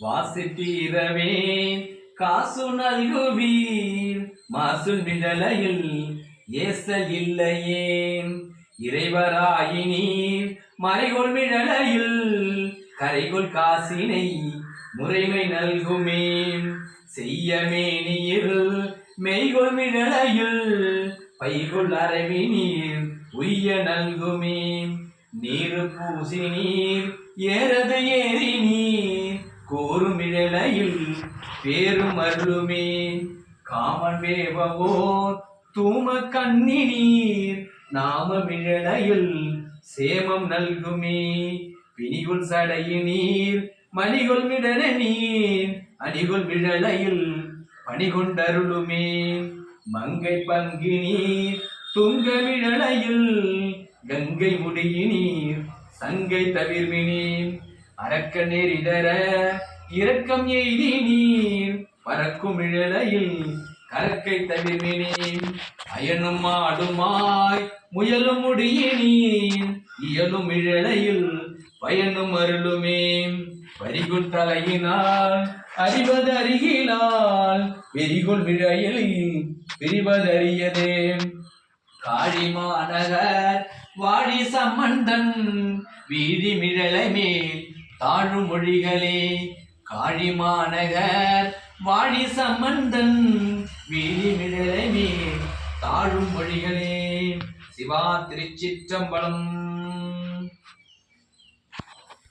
வாசித்தீரவே காசு நல்குவீர். மாசு நிழலையில் ஏசல் இல்லையே இறைவராயினீர் மறைகொள் மிழலையில் கரைகொள் காசினை முறைமை நல்குமே செய்யமேனியில் மெய்கொள் மிழலையில் பைகொள் அரவி நீர் உய்ய நல்குமே நீரு பூசி நீர் ஏறது ஏறி நீர் கோரும் இழலையில் பேரும் அருளுமே காமன் வேவவோ தூம கண்ணினீர் நீர் சேமம் நல்குமே. பிணிகுள் சடையு நீர் மணிகொள் மிடன நீர் அணிகுள் விழலையில் பணிகொண்டருளுமே. மங்கை பங்கு நீர் துங்க விழலையில் கங்கை முடியினீர் சங்கை தவிர்வினீர் அரக்க நெறிதர இரக்கம் எய்தி நீர் பறக்கும் இழலையில் கரக்கை தவிர்வினீர் அயனும் ஆடுமாய் முயலும் முடியினீர் இயலும் இழலையில் பயனும் அருளுமே. வரிகுள் தலையினால் அறிவது அருகிலால் வெறிகுள் விழையில் பிரிவதறியதே. காழிமாநகர் வாழி சம்பந்தன் வீதி மிழலை மேல் தாழும் மொழிகளே காழிமாநகர் வாழி சம்பந்தன் வீதி மிழலை தாழும் மொழிகளே சிவா திருச்சிற்றம்பலம்.